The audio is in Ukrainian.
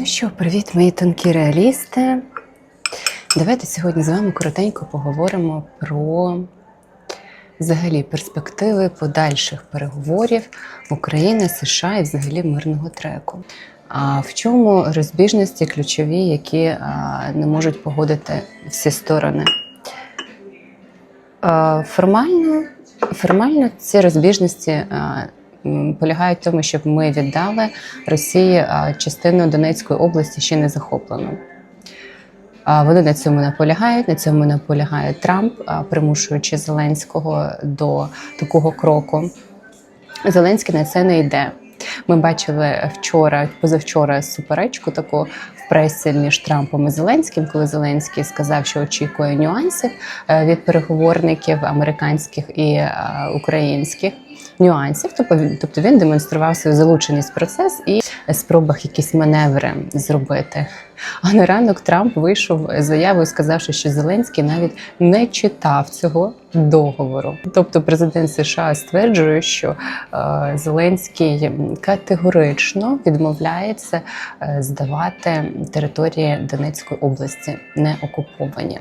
Ну що, привіт, мої тонкі реалісти. Давайте сьогодні з вами коротенько поговоримо про взагалі перспективи подальших переговорів України, США і взагалі мирного треку. А в чому розбіжності ключові, які не можуть погодити всі сторони? Формально, формально ці розбіжності полягають в тому, щоб ми віддали Росії частину Донецької області ще не захоплену. Вони на цьому наполягають. На цьому наполягає Трамп, примушуючи Зеленського до такого кроку. Зеленський на це не йде. Ми бачили вчора, позавчора суперечку таку в пресі між Трампом і Зеленським, коли Зеленський сказав, що очікує нюансів е, від переговорників американських і е, українських нюансів. Тобто він, тобто демонстрував свою залученість в процес і спробах якісь маневри зробити. А на ранок Трамп вийшов з заявою, сказавши, що Зеленський навіть не читав цього договору. Тобто, президент США стверджує, що е, Зеленський категорично відмовляється е, здавати території Донецької області не окуповані.